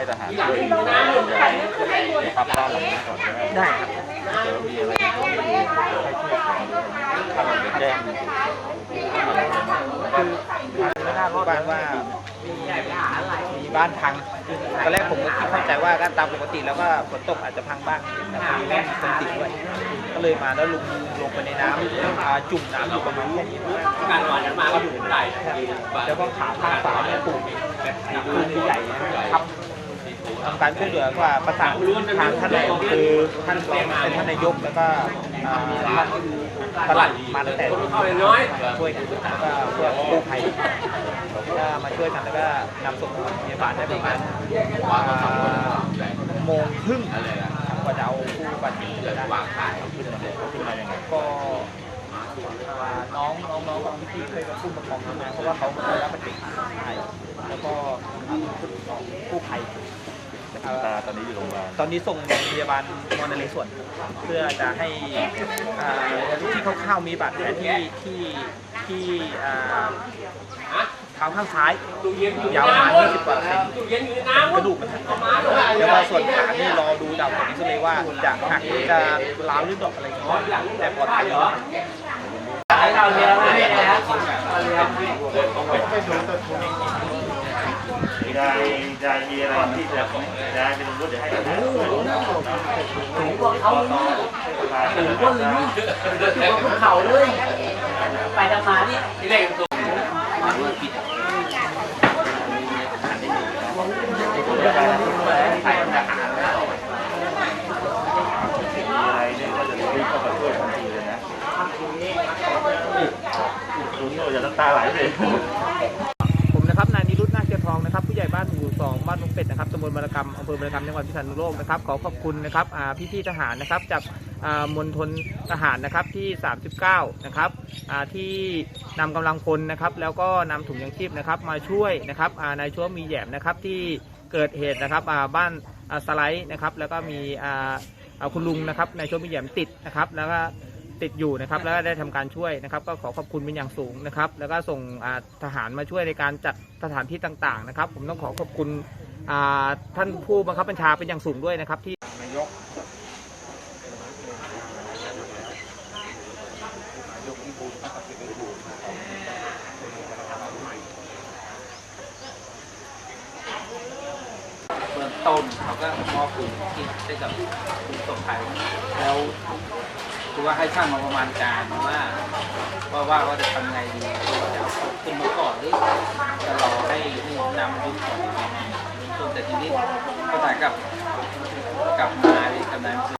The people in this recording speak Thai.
ให้ทหารช่วยดูแลนะครับด้านหลังนี้ก่อนก็ได้ได้ครับเดี๋ยวมีอะไรที่ให้ช่วยกันด้วยถ้าเราจะแจ้งคือไม่น่ารอดบ้านว่ามีมีบ้านพังตอนแรกผมก็คิดเข้าใจว่าก็ตามปกติแล้วก็ฝนตกอาจจะพังบ้างแต่พอดีว่ามีคนติดด้วยก็เลยมาแล้วลงลงไปในน้ำอ่าจุ่มน้ำอยู่ประมาณแค่นี้การวันนั้นมาก็อยู่ได้แล้วก็ขาข้างฝาเนี่ยปูนปูนใหญ่นะครับ ทำการช่วยเหลือว่าประสานทางท่านนายกคือท่านรองเป็นท่านนายกแล้วก็อ่าท่านปลัดมาตั้งแต่ช่วยกันแล้วก็เพื่อกู้ภัยก็มาช่วยกันแล้วก็นำส่งโรงพยาบาลได้ประมาณโมงครึ่งกว่าจะเอาผู้บาดเจ็บขึ้นมาได้ขึ้นมาเลยขึ้นมายังไงก็น้องน้องน้องของพี่เคยมาพุ่มประคองขึ้นเพราะว่าเขาเคยรับบาดเจ็บแล้วก็กู้ภัย คุณตาตอนนี้อยู่โรงพยาบาลตอนนี้ส่งโรงพยาบาลมอนเลส่วนเพื่อจะให้อ่าที่เขาเข้ามีบาดแผลที่ที่ที่อ่าเท้าข้างซ้ายตู้เย็นอยู่ยาวประมาณน้ำ20กว่าเซนตู้เย็นอยู่ในน้ำกระดูกมันหักแล้วก็ส่วนขานี่รอดูดาวผลที่สุดเลยว่าจะหักหรือจะล้าวหรือดอกอะไรอย่างเงี้ยแต่ปลอดภัยแล้วเราเรียนไม่ได้แล้วยายยายมีอะไรที่จะยายเป็นรถเดี๋ยวให้ทหารช่วยดูนะถึงพวกเขาถึงพวกนี้ถึงพวกเขาเลย ไปทำมานี่ที่แรกตัวมีอะไรเนี่ยก็จะรีบเข้ามาช่วยทันทีเลยนะดูนี่เราจะน้ำตาไหลเลย 2บ้านลุงเป็ดนะครับตำบลมรกรรมอำเภอมรกรรมจังหวัดพิษณุโลกนะครับขอขอบคุณนะครับพี่ที่ทหารนะครับจากมณฑลทหารนะครับที่ 39 นะครับที่นำกำลังพลนะครับแล้วก็นำถุงยังชีพนะครับมาช่วยนะครับในช่วงมีแยมนะครับที่เกิดเหตุนะครับบ้านสไลด์นะครับแล้วก็มีคุณลุงนะครับในช่วงมีแยมติดนะครับแล้วก็ ติดอยู่นะครับ แล้วก็ได้ทำการช่วยนะครับ ก็ขอขอบคุณเป็นอย่างสูงนะครับ แล้วก็ส่งทหารมาช่วยในการจัดสถานที่ต่างๆนะครับ ผมต้องขอขอบคุณท่านผู้บังคับบัญชาเป็นอย่างสูงด้วยนะครับที่นายกเบื้องต้นเขาก็มอบปืนที่ให้กับผู้ประสบภัยแล้ว คือว่าให้ช่างมาประมาณการว่าว่าว่าว่าจะทำไงดีว่าจะเอาขึ้นมาก่อนหรือจะรอให้ให้น้ำมันยุบก่อนต้นแต่ทีนี้ก็ถ่ายกับกลับมาที่กำนัน